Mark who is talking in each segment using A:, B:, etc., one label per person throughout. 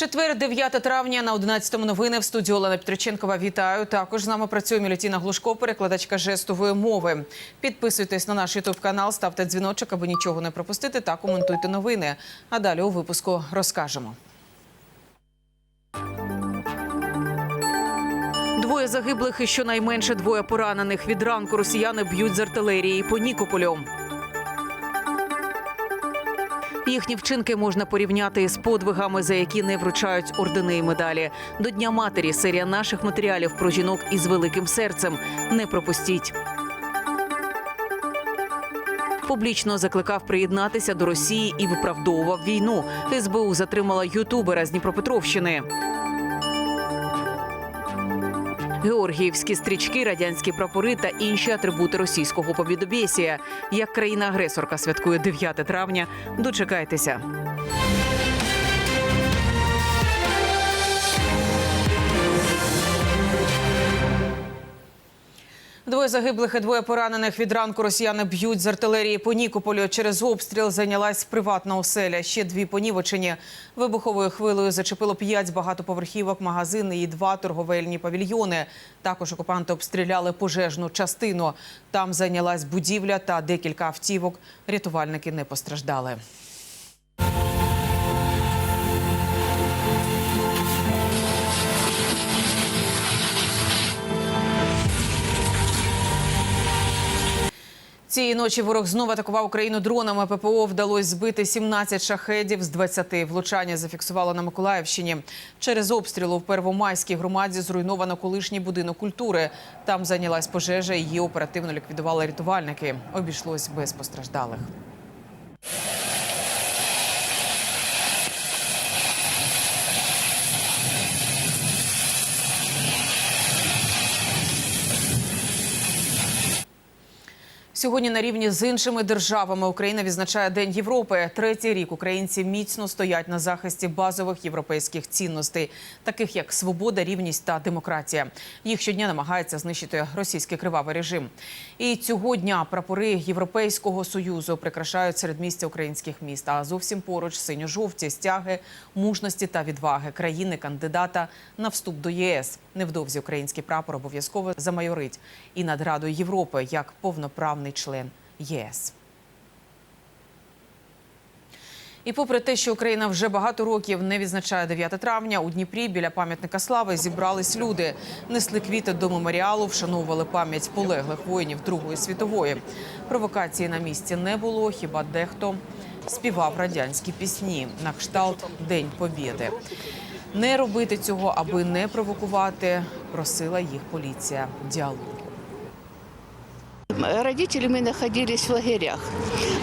A: Четвер, 9 травня на 11 новини в студії Олена Петриченкова. Вітаю. Також з нами працює Мілютіна Глушко, перекладачка жестової мови. Підписуйтесь на наш ютуб канал, ставте дзвіночок, аби нічого не пропустити, та коментуйте новини. А далі у випуску розкажемо. Двоє загиблих і щонайменше двоє поранених. Від ранку росіяни б'ють з артилерії по Нікополю. Їхні вчинки можна порівняти з подвигами, за які не вручають ордени і медалі. До Дня матері серія наших матеріалів про жінок із великим серцем. Не пропустіть. Публічно закликав приєднатися до Росії і виправдовував війну. СБУ затримала ютубера з Дніпропетровщини. Георгіївські стрічки, радянські прапори та інші атрибути російського побідобєсія. Як країна-агресорка святкує 9 травня. Дочекайтеся. Двоє загиблих і двоє поранених від ранку росіяни б'ють з артилерії по Нікополю. Через обстріл зайнялась приватна оселя. Ще дві понівечені. Вибуховою хвилею зачепило п'ять багатоповерхівок, магазини і два торговельні павільйони. Також окупанти обстріляли пожежну частину. Там зайнялась будівля та декілька автівок. Рятувальники не постраждали. Цієї ночі ворог знову атакував Україну дронами. ППО вдалося збити 17 шахедів з 20. Влучання зафіксувало на Миколаївщині. Через обстріл в Первомайській громаді зруйновано колишній будинок культури. Там зайнялась пожежа. Її оперативно ліквідували рятувальники. Обійшлось без постраждалих. Сьогодні на рівні з іншими державами Україна відзначає День Європи. Третій рік українці міцно стоять на захисті базових європейських цінностей, таких як свобода, рівність та демократія. Їх щодня намагається знищити російський кривавий режим. І цього дня прапори Європейського союзу прикрашають середмістя українських міст. А зовсім поруч синьо-жовті стяги мужності та відваги країни кандидата на вступ до ЄС. Невдовзі український прапор обов'язково замайорить і над Радою Європи як повноправний член ЄС. І попри те, що Україна вже багато років не відзначає 9 травня, у Дніпрі біля пам'ятника слави зібрались люди, несли квіти до меморіалу, вшановували пам'ять полеглих воїнів Другої світової. Провокації на місці не було. Хіба дехто співав радянські пісні на кшталт День Побєди. Не робити цього, аби не провокувати, просила їх поліція діалогу.
B: Родители мы находились в лагерях.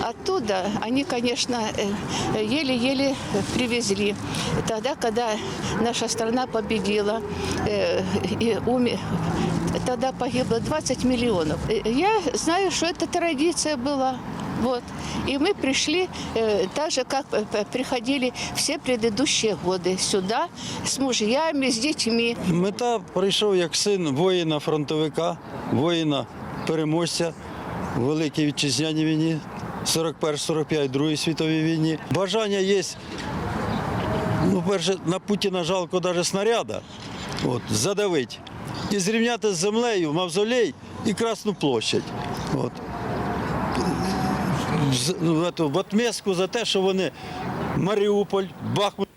B: Оттуда они, конечно, э, еле-еле привезли. Тогда, когда наша страна победила, э, и уме- тогда погибло 20 миллионов. Э, Я знаю, что это традиция была. Вот. И мы пришли э, так же, как приходили все предыдущие годы сюда с мужьями, с детьми.
C: Мета прийшов як син воїна фронтовика, воїна переможця в Великій Вітчизняній війні, 41-45, Другій світовій війні. Бажання є, ну, перше, на Путіна жалко навіть снаряда, от, задавить. І зрівняти з землею мавзолей і Красну площадь. От. З- В, ету- в отместку за те, що вони Маріуполь, Бахмут.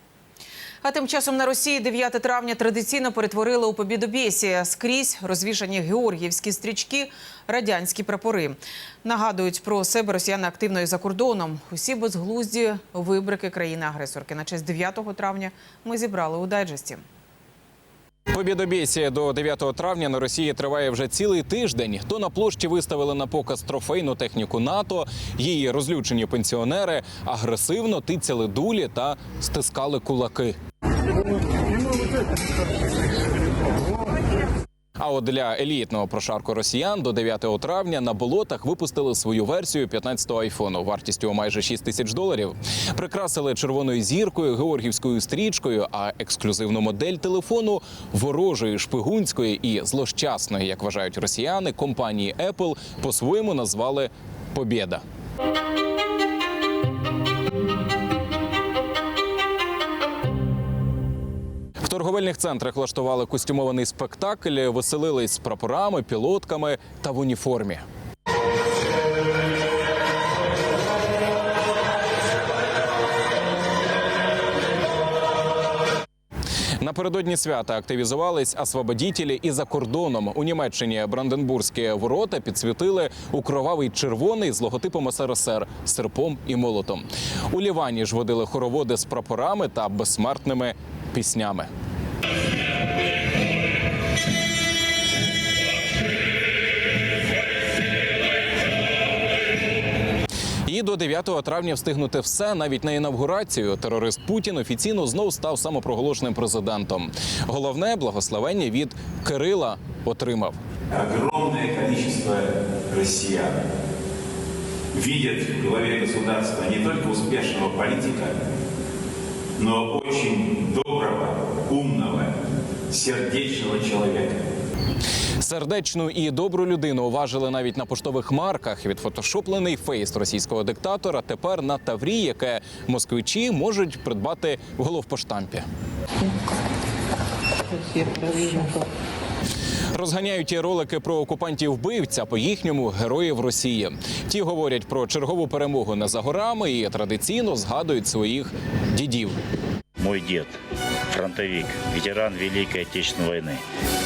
A: А тим часом на Росії 9 травня традиційно перетворили у побідобєсія. Скрізь розвішані георгіївські стрічки, радянські прапори. Нагадують про себе росіяни активно і за кордоном. Усі безглузді вибрики країни-агресорки. На честь 9 травня ми зібрали у дайджесті.
D: Побєдобєсія до 9 травня на Росії триває вже цілий тиждень. То на площі виставили на показ трофейну техніку НАТО, її розлючені пенсіонери агресивно тицяли дулі та стискали кулаки. А от для елітного прошарку росіян до 9 травня на болотах випустили свою версію 15-го айфону вартістю майже 6 тисяч доларів. Прикрасили червоною зіркою, георгівською стрічкою, а ексклюзивну модель телефону ворожої, шпигунської і злощасної, як вважають росіяни, компанії Apple по-своєму назвали Побєда. Торговельних центрах влаштували костюмований спектакль, веселились з прапорами, пілотками та в уніформі. Напередодні свята активізувались освободітелі і за кордоном. У Німеччині Бранденбурзькі ворота підсвітили у кровавий червоний з логотипом СРСР, серпом і молотом. У Лівані ж водили хороводи з прапорами та безсмертними піснями. І до 9 травня встигнути все навіть на інавгурацію. Терорист Путін офіційно знов став самопроголошеним президентом. Головне благословення від Кирила отримав.
E: огромное количество россиян видят в главе государства не только успешного политика, но очень доброго, умного, сердечного человека.
D: Сердечну і добру людину уважили навіть на поштових марках. Відфотошоплений фейс російського диктатора тепер на таврі, яке москвичі можуть придбати в головпоштампі. Розганяють ті ролики про окупантів вбивця по їхньому героїв Росії. Ті говорять про чергову перемогу не за горами і традиційно згадують своїх дідів.
F: Мой дед, фронтовик, ветеран Великой Отечественной войны.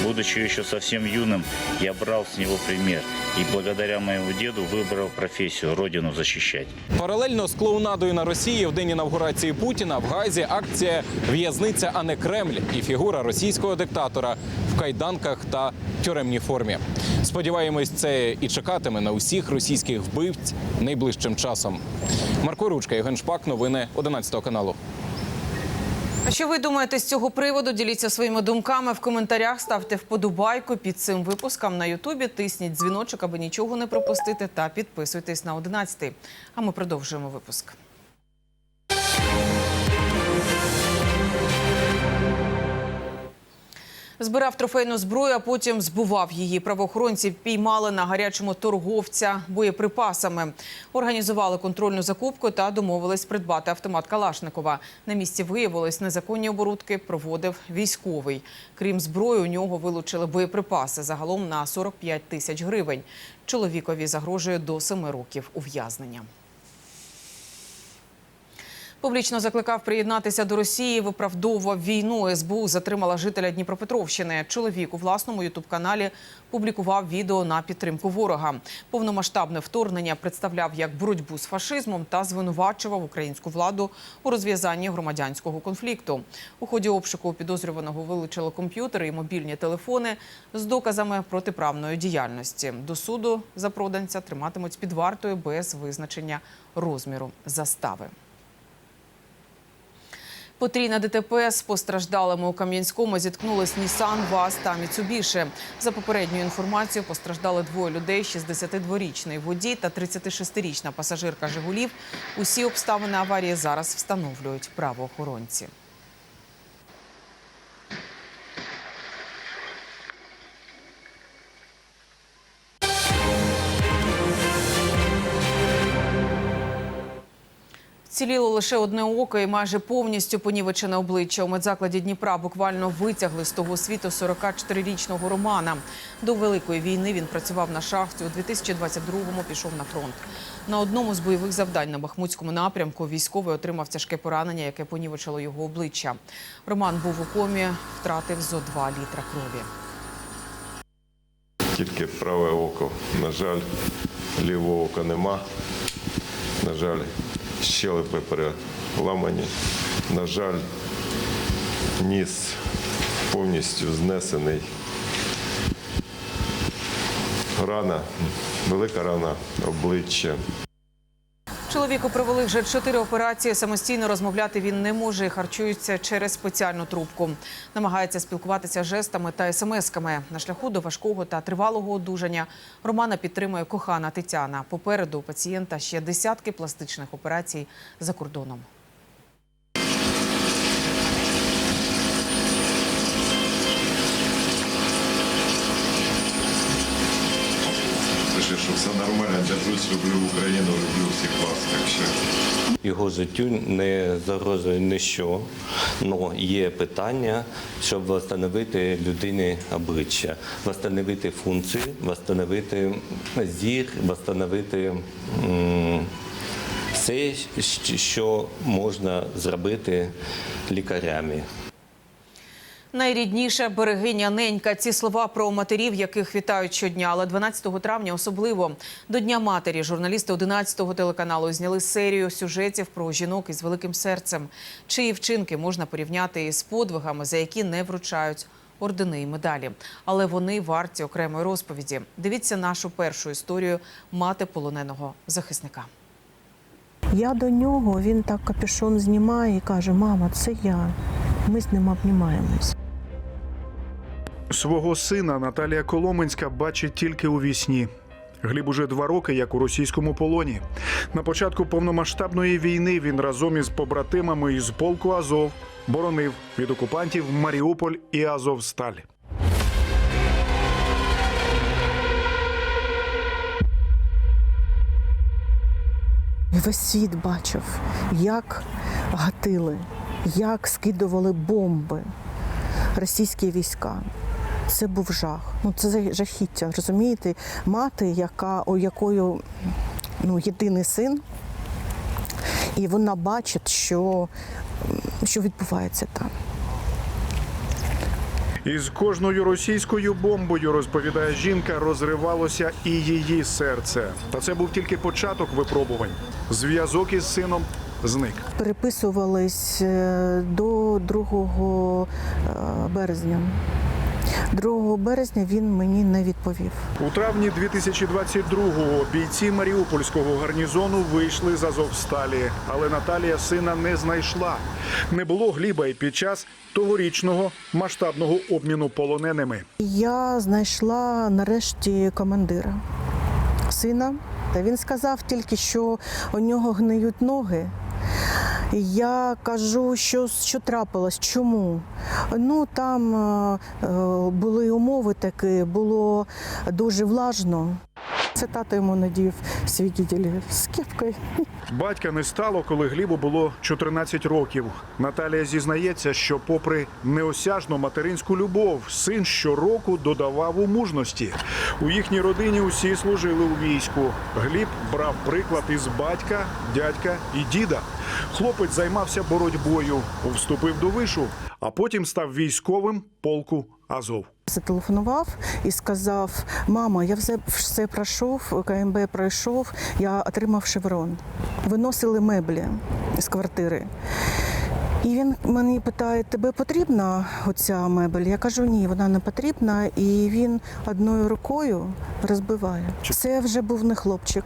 F: Будучи еще совсем юным, я брал с него пример и благодаря моему деду выбрал профессию – родину защищать.
D: Паралельно з клоунадою на Росії в день інавгурації Путіна в Газі акція В'язниця, а не Кремль і фігура російського диктатора в кайданках та тюремній формі. Сподіваємось, це і чекатиме на усіх російських вбивць найближчим часом. Марко Ручка, Євген Шпак, новини 11 каналу.
A: А що ви думаєте з цього приводу? Діліться своїми думками в коментарях. Ставте вподобайку під цим випуском на Ютубі. Тисніть дзвіночок, аби нічого не пропустити, та підписуйтесь на 11. А ми продовжуємо випуск. Збирав трофейну зброю, а потім збував її. Правоохоронці піймали на гарячому торговця боєприпасами. Організували контрольну закупку та домовились придбати автомат Калашникова. На місці виявилось незаконні оборудки, проводив військовий. Крім зброї, у нього вилучили боєприпаси загалом на 45 тисяч гривень. Чоловікові загрожує до 7 років ув'язнення. Публічно закликав приєднатися до Росії, виправдовував війну. СБУ затримала жителя Дніпропетровщини. Чоловік у власному ютуб-каналі публікував відео на підтримку ворога. Повномасштабне вторгнення представляв як боротьбу з фашизмом та звинувачував українську владу у розв'язанні громадянського конфлікту. У ході обшуку підозрюваного вилучили комп'ютери і мобільні телефони з доказами протиправної діяльності. До суду запроданця триматимуть під вартою без визначення розміру застави. Потрійна ДТП з постраждалими у Кам'янському зіткнулись Нісан, ВАЗ та Міцубіші. За попередньою інформацією, постраждали двоє людей: 62-річний водій та 36-річна пасажирка Жигулів. Усі обставини аварії зараз встановлюють правоохоронці. Ціліло лише одне око і майже повністю понівечене обличчя. У медзакладі Дніпра буквально витягли з того світу 44-річного Романа. До Великої війни він працював на шахті. У 2022-му пішов на фронт. На одному з бойових завдань на Бахмутському напрямку військовий отримав тяжке поранення, яке понівечило його обличчя. Роман був у комі, втратив зо 2 літра крові.
G: Тільки праве око. На жаль, лівого ока нема. На жаль, щелепи переламані. На жаль, ніс повністю знесений. Рана, велика рана обличчя.
A: Чоловіку провели вже чотири операції. Самостійно розмовляти він не може і харчується через спеціальну трубку. Намагається спілкуватися жестами та смс-ками. На шляху до важкого та тривалого одужання Романа підтримує кохана Тетяна. Попереду у пацієнта ще десятки пластичних операцій за кордоном.
G: Що все нормально держусь, люблю Україну, люблю всіх вас. Так що
H: Його життю не загрожує ніщо, але є питання, щоб встановити людині обличчя, встановити функції, встановити зір, встановити все, що можна зробити лікарями.
A: Найрідніша берегиня ненька. Ці слова про матерів, яких вітають щодня. Але 12 травня особливо до Дня матері журналісти 11-го телеканалу зняли серію сюжетів про жінок із великим серцем, чиї вчинки можна порівняти із подвигами, за які не вручають ордени і медалі. Але вони варті окремої розповіді. Дивіться нашу першу історію мати полоненого захисника.
I: Я до нього, він так капюшон знімає і каже: Мама, це я. Ми з ним обнімаємось.
J: Свого сина Наталія Коломенська бачить тільки у вісні. Гліб уже два роки, як у російському полоні. На початку повномасштабної війни він разом із побратимами із полку Азов боронив від окупантів Маріуполь і Азовсталь.
I: Весь світ бачив, як гатили, як скидували бомби російські війська. Це був жах. Ну це жахіття. Розумієте, мати, яка у якої ну, єдиний син, і вона бачить, що, що відбувається там.
J: Із кожною російською бомбою, розповідає жінка, розривалося і її серце. Та це був тільки початок випробувань. Зв'язок із сином зник.
I: Переписувались е, до 2 е, березня. 2 березня він мені не відповів.
J: У травні 2022-го бійці Маріупольського гарнізону вийшли з Азовсталі, але Наталія сина не знайшла. Не було Гліба і під час тогорічного масштабного обміну полоненими.
I: Я знайшла нарешті командира сина. Та він сказав тільки, що у нього гниють ноги. Я кажу, що, що трапилось, чому? Ну там е, е, були умови такі, було дуже влажно. Це тато йому надів свідетелі з кепкою.
J: Батька не стало, коли Глібу було 14 років. Наталія зізнається, що, попри неосяжну материнську любов, син щороку додавав у мужності. У їхній родині усі служили у війську. Гліб брав приклад із батька, дядька і діда. Хлопець займався боротьбою, вступив до вишу, а потім став військовим полку Азов.
I: Зателефонував і сказав: Мама, я все, все пройшов, КМБ пройшов, я отримав шеврон. Виносили меблі з квартири. І він мені питає: тебе потрібна оця мебель? Я кажу, ні, вона не потрібна. І він одною рукою розбиває. Це вже був не хлопчик.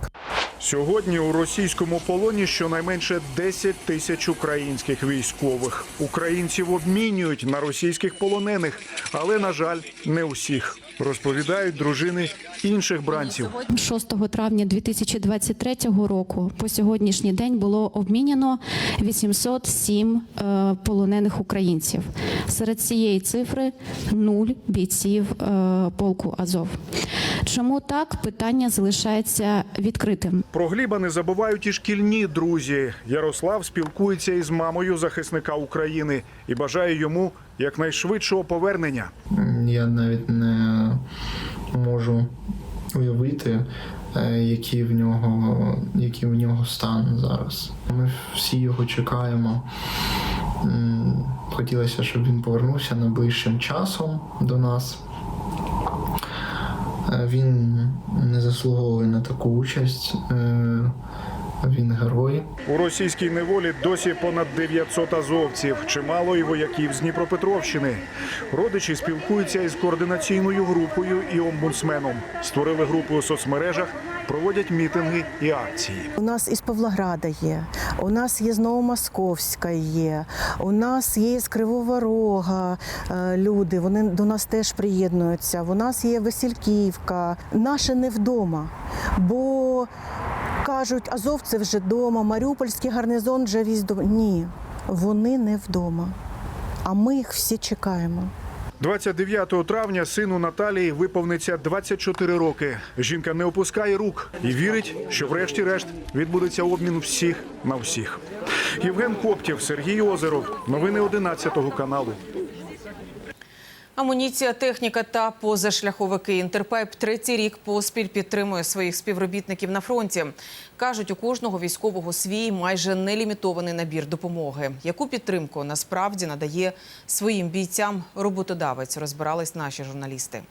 J: Сьогодні у російському полоні щонайменше 10 тисяч українських військових. Українців обмінюють на російських полонених, але на жаль, не усіх. Розповідають дружини інших бранців.
K: 6 травня 2023 року по сьогоднішній день було обміняно 807 е, полонених українців. Серед цієї цифри нуль бійців е, полку Азов. Чому так? Питання залишається відкритим.
J: Про Гліба не забувають і шкільні друзі. Ярослав спілкується із мамою захисника України і бажає йому якнайшвидшого повернення.
L: Я навіть не можу уявити, е, який в нього, який в нього стан зараз. Ми всі його чекаємо. Хотілося, щоб він повернувся найближчим часом до нас. Е, Він не заслуговує на таку участь. Він герой.
J: У російській неволі досі понад 900 азовців, чимало і вояків з Дніпропетровщини. Родичі спілкуються із координаційною групою і омбудсменом. Створили групи у соцмережах, проводять мітинги і акції.
I: У нас із Павлограда є, у нас є з Новомосковська є, у нас є з Кривого Рога е, люди, вони до нас теж приєднуються. У нас є Васильківка. Наше не вдома, бо кажуть, азовці вже вдома, Маріупольський гарнізон вже весь вдома. Ні, вони не вдома. А ми їх всі чекаємо.
J: 29 травня сину Наталії виповниться 24 роки. Жінка не опускає рук і вірить, що врешті-решт відбудеться обмін всіх на всіх. Євген Коптєв, Сергій Озеров. Новини 11 каналу.
A: Амуніція, техніка та позашляховики. Інтерпайп третій рік поспіль підтримує своїх співробітників на фронті. Кажуть, у кожного військового свій майже нелімітований набір допомоги. Яку підтримку насправді надає своїм бійцям роботодавець? Розбирались наші журналісти.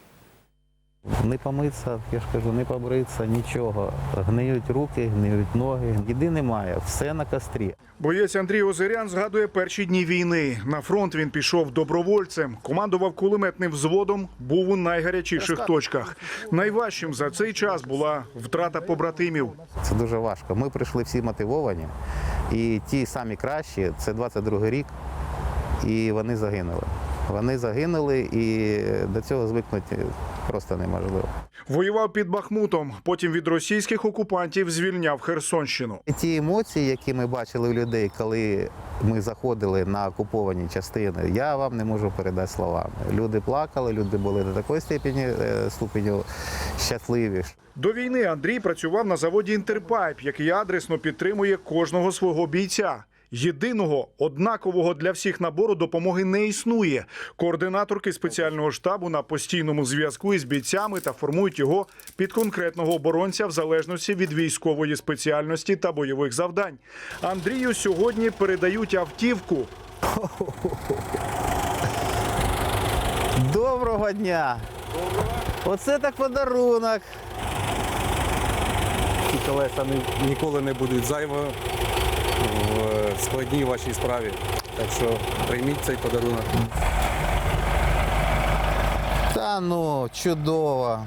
M: Не помитися, я ж кажу, не побритися, нічого. Гниють руки, гниють ноги. Їди немає, все на кострі.
J: Боєць Андрій Озерян згадує перші дні війни. На фронт він пішов добровольцем, командував кулеметним взводом, був у найгарячіших точках. Найважчим за цей час була втрата побратимів.
M: Це дуже важко. Ми прийшли всі мотивовані, і ті самі кращі, це 22 рік, і вони загинули. Вони загинули, і до цього звикнути просто неможливо.
J: Воював під Бахмутом, потім від російських окупантів звільняв Херсонщину.
M: Ті емоції, які ми бачили у людей, коли ми заходили на окуповані частини, я вам не можу передати словами. Люди плакали, люди були до такої степені е, ступеню щасливі.
J: До війни Андрій працював на заводі Інтерпайп, який адресно підтримує кожного свого бійця. Єдиного однакового для всіх набору допомоги не існує. Координаторки спеціального штабу на постійному зв'язку із бійцями та формують його під конкретного оборонця в залежності від військової спеціальності та бойових завдань. Андрію сьогодні передають автівку.
M: Доброго дня! Оце так подарунок.
N: Ці колеса ніколи не будуть зайво в складній вашій справі. Так що прийміть цей подарунок.
M: Та ну, чудово.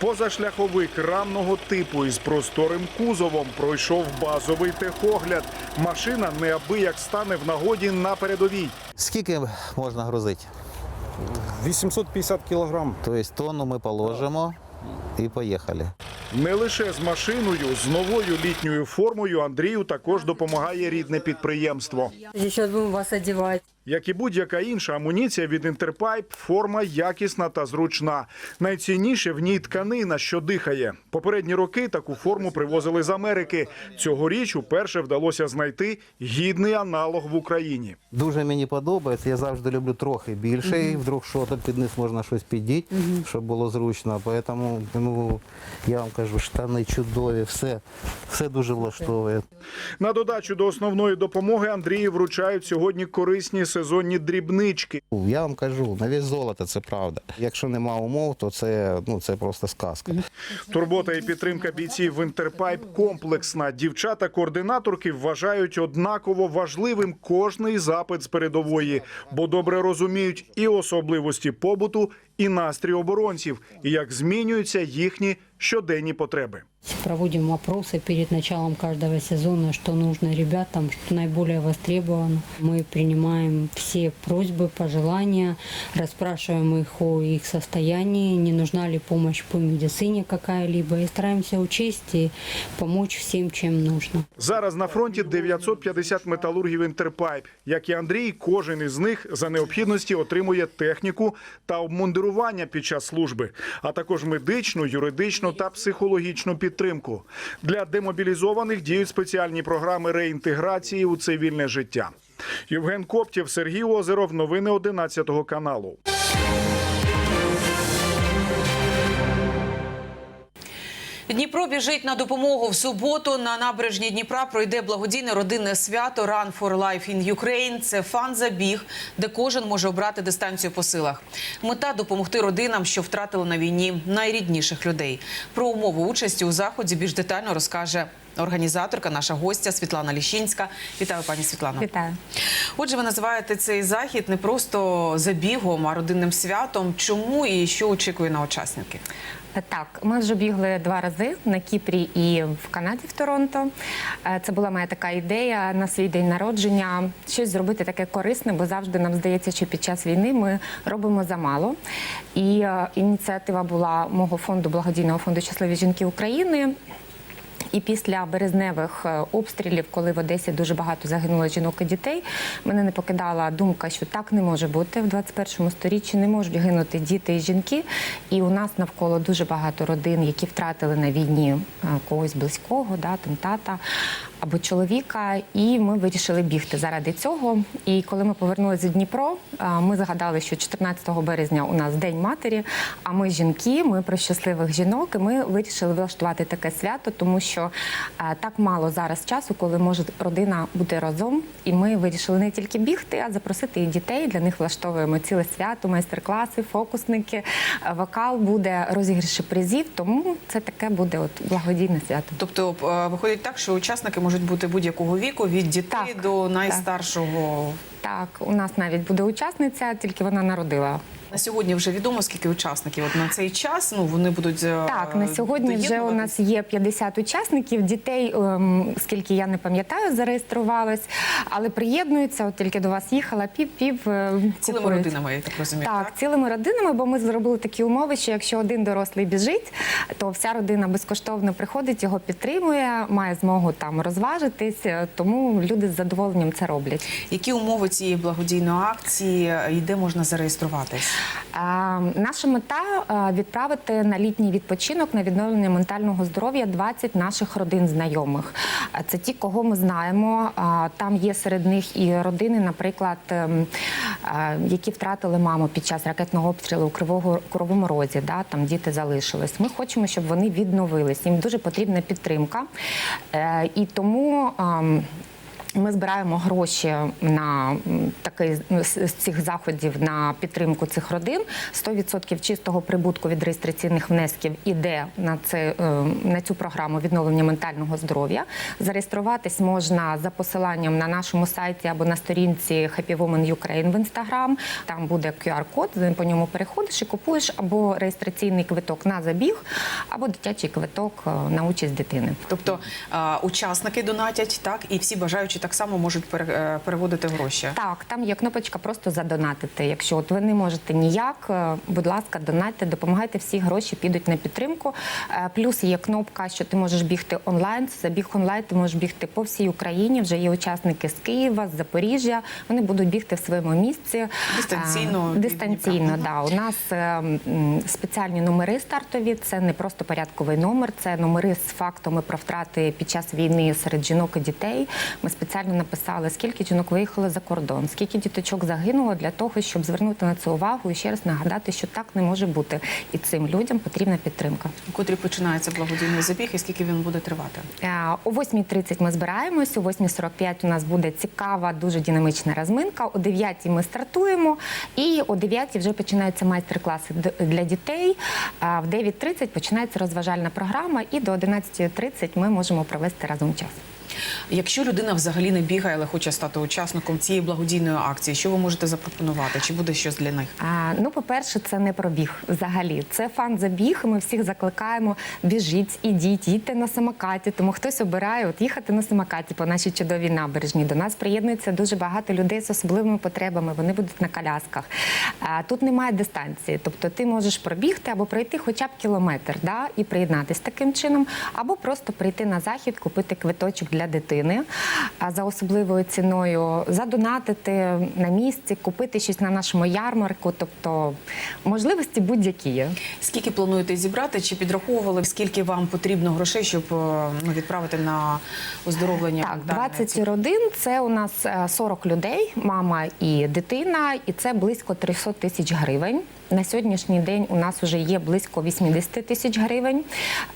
J: Позашляховик рамного типу із просторим кузовом пройшов базовий техогляд. Машина неабияк стане в нагоді на передовій.
M: Скільки можна грузити?
N: 850 кілограм.
M: Тобто тонну ми положимо і поїхали.
J: Не лише з машиною, з новою літньою формою Андрію також допомагає рідне підприємство.
O: Що будемо вас одевать.
J: Як і будь-яка інша амуніція від Інтерпайп, форма якісна та зручна. Найцінніше в ній тканина, що дихає. Попередні роки таку форму привозили з Америки. Цьогоріч уперше вдалося знайти гідний аналог в Україні.
M: Дуже мені подобається. Я завжди люблю трохи більше. і Вдруг що тут під низ можна щось піддіти, щоб було зручно. Тому ну, я вам кажу, штани чудові, все, все дуже влаштовує.
J: На додачу до основної допомоги Андрію вручають сьогодні корисні сезонні дрібнички.
M: Я вам кажу, на весь золото це правда. Якщо нема умов, то це, ну, це просто сказка.
J: Турбота і підтримка бійців в Інтерпайп комплексна. Дівчата-координаторки вважають однаково важливим кожний запит з передової, бо добре розуміють і особливості побуту, і настрій оборонців, і як змінюються їхні щоденні потреби.
O: Проводим опросы перед началом каждого сезона, что нужно ребятам, что наиболее востребовано. Мы принимаем все просьбы, пожелания, расспрашиваем их о их состоянии, не нужна ли помощь по медицине какая-либо, и стараемся учесть и помочь всем, чем нужно.
J: Зараз на фронті 950 металургів Інтерпайп. Як і Андрій, кожен із них за необхідності отримує техніку та обмундирування під час служби, а також медичну, юридичну та психологічну підтримку. Для демобілізованих діють спеціальні програми реінтеграції у цивільне життя. Євген Коптєв, Сергій Озеров. Новини 11 каналу.
A: Дніпро біжить на допомогу в суботу. На набережні Дніпра пройде благодійне родинне свято Run for Life in Ukraine. Це фан-забіг, де кожен може обрати дистанцію по силах. Мета допомогти родинам, що втратили на війні найрідніших людей. Про умови участі у заході більш детально розкаже організаторка, наша гостя Світлана Ліщинська. Вітаю, пані Світлано.
P: Вітаю.
A: Отже, ви називаєте цей захід не просто забігом, а родинним святом. Чому і що очікує на учасників?
P: Так, ми вже бігли два рази на Кіпрі і в Канаді, в Торонто. Е, Це була моя така ідея на свій день народження, щось зробити таке корисне, бо завжди нам здається, що під час війни ми робимо замало. І е, ініціатива була мого фонду благодійного фонду Щасливі жінки України. І після березневих е, обстрілів, коли в Одесі дуже багато загинуло жінок і дітей, мене не покидала думка, що так не може бути в 21 сторіччі. Не можуть гинути діти і жінки. І у нас навколо дуже багато родин, які втратили на війні е, когось близького, да, там тата або чоловіка. І ми вирішили бігти заради цього. І коли ми повернулися з Дніпро, ми згадали, що 14 березня у нас День матері. А ми жінки, ми про щасливих жінок. І ми вирішили влаштувати таке свято, тому що так мало зараз часу, коли може родина бути разом. І ми вирішили не тільки бігти, а запросити і дітей. Для них влаштовуємо ціле свято, майстер-класи, фокусники, вокал буде розіграші призів. Тому це таке буде от благодійне свято.
A: Тобто е, виходить так, що учасники можуть бути будь-якого віку, від дітей до найстаршого.
P: Так, у нас навіть буде учасниця, тільки вона народила.
A: На сьогодні вже відомо, скільки учасників. От на цей час ну вони будуть е,
P: Так, на сьогодні вже у нас є 50 учасників. Дітей, ем, скільки я не пам'ятаю, зареєструвались, але приєднуються. От тільки до вас їхала пів-пів. е,
A: цілими
P: купують.
A: родинами, я так розумію.
P: Так, цілими родинами, бо ми зробили такі умови, що якщо один дорослий біжить, то вся родина безкоштовно приходить, його підтримує, має змогу там розважитись. е, Тому люди з задоволенням це роблять.
A: Які умови цієї благодійної акції і де можна зареєструватись?
P: А, Наша мета відправити на літній відпочинок на відновлення ментального здоров'я 20 наших родин знайомих. Це ті, кого ми знаємо. Там є серед них і родини, наприклад, ем, які втратили маму під час ракетного обстрілу у Кривого Кривому Розі. Там діти залишились. Ми хочемо, щоб вони відновились. Їм дуже потрібна підтримка. Е, І тому. Ми збираємо гроші на такий ну, з цих заходів на підтримку цих родин. 100% чистого прибутку від реєстраційних внесків іде на це е, на цю програму відновлення ментального здоров'я. Зареєструватись можна за посиланням на нашому сайті або на сторінці Happy Woman Ukraine в інстаграм. Там буде QR-код, по ньому переходиш і купуєш або реєстраційний квиток на забіг, або дитячий квиток е, на участь дитини.
A: Тобто учасники донатять, так і всі бажаючі так само можуть е, переводити гроші.
P: Так, там є кнопочка просто задонатити. Якщо от ви не можете ніяк, е, будь ласка, донатьте, допомагайте. Всі гроші підуть на підтримку. Е, Плюс є кнопка, що ти можеш бігти онлайн. Це забіг онлайн, ти можеш бігти по всій Україні. Вже є учасники з Києва, з Запоріжжя. Вони будуть бігти в своєму місці.
A: Дистанційно
P: Дистанційно, да. У нас спеціальні номери стартові. Це не просто порядковий номер, це номери з фактами про втрати під час війни серед жінок і дітей. Ми спеціально написали, скільки жінок виїхали за кордон, скільки діточок загинуло для того, щоб звернути на це увагу і ще раз нагадати, що так не може бути. І цим людям потрібна підтримка.
A: У котрі починається благодійний забіг і скільки він буде тривати?
P: Е, О 8.30 ми збираємось, о 8.45 у нас буде цікава, дуже динамічна розминка. О 9 ми стартуємо, і о 9 вже починаються майстер-класи для дітей. А В 9.30 починається розважальна програма, і до 11.30 ми можемо провести разом час.
A: Якщо людина взагалі не бігає, але хоче стати учасником цієї благодійної акції, що ви можете запропонувати? Чи буде щось для них?
P: А, ну, по-перше, це не пробіг взагалі. Це фан-забіг. Ми всіх закликаємо: біжіть, ідіть, їдьте на самокаті. Тому хтось обирає от їхати на самокаті по нашій чудовій набережні. До нас приєднується дуже багато людей з особливими потребами. Вони будуть на колясках. А, тут немає дистанції. Тобто ти можеш пробігти або пройти хоча б кілометр, да, і приєднатись таким чином, або просто прийти на захід, купити квиточок для дитини за особливою ціною, задонатити на місці, купити щось на нашому ярмарку. Тобто можливості будь-які є.
A: Скільки плануєте зібрати? Чи підраховували, скільки вам потрібно грошей, щоб е, ну, відправити на оздоровлення?
P: Так,
A: ментальне?
P: 20 родин це у нас е, 40 людей, мама і дитина, і це близько 300 тисяч гривень. На сьогоднішній день у нас вже є близько 80 тисяч гривень.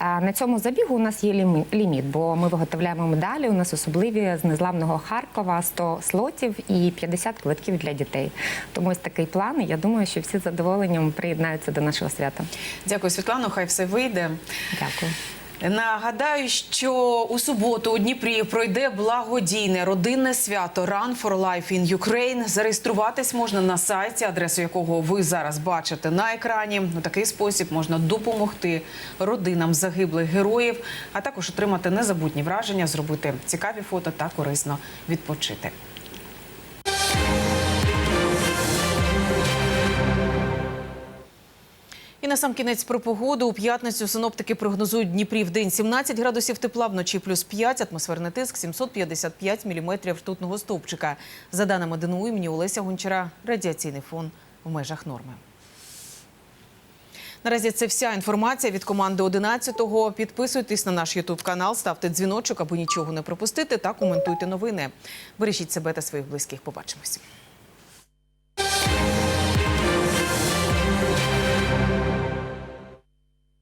P: На цьому забігу у нас є лімі- ліміт, бо ми виготовляємо медалі. У нас особливі з незламного Харкова 100 слотів і 50 квитків для дітей. Тому ось такий план. Я думаю, що всі з задоволенням приєднаються до нашого свята.
A: Дякую, Світлано. Хай все вийде.
P: Дякую.
A: Нагадаю, що у суботу у Дніпрі пройде благодійне родинне свято Run for Life in Ukraine. Зареєструватись можна на сайті, адресу якого ви зараз бачите на екрані. У такий спосіб можна допомогти родинам загиблих героїв, а також отримати незабутні враження, зробити цікаві фото та корисно відпочити. На сам кінець про погоду. У п'ятницю синоптики прогнозують Дніпрі в день 17 градусів тепла, вночі плюс 5, атмосферний тиск 755 міліметрів ртутного стовпчика. За даними ДНУ імені Олеся Гончара, радіаційний фон в межах норми. Наразі це вся інформація від команди 11-го. Підписуйтесь на наш Ютуб канал, ставте дзвіночок, аби нічого не пропустити, та коментуйте новини. Бережіть себе та своїх близьких. Побачимось.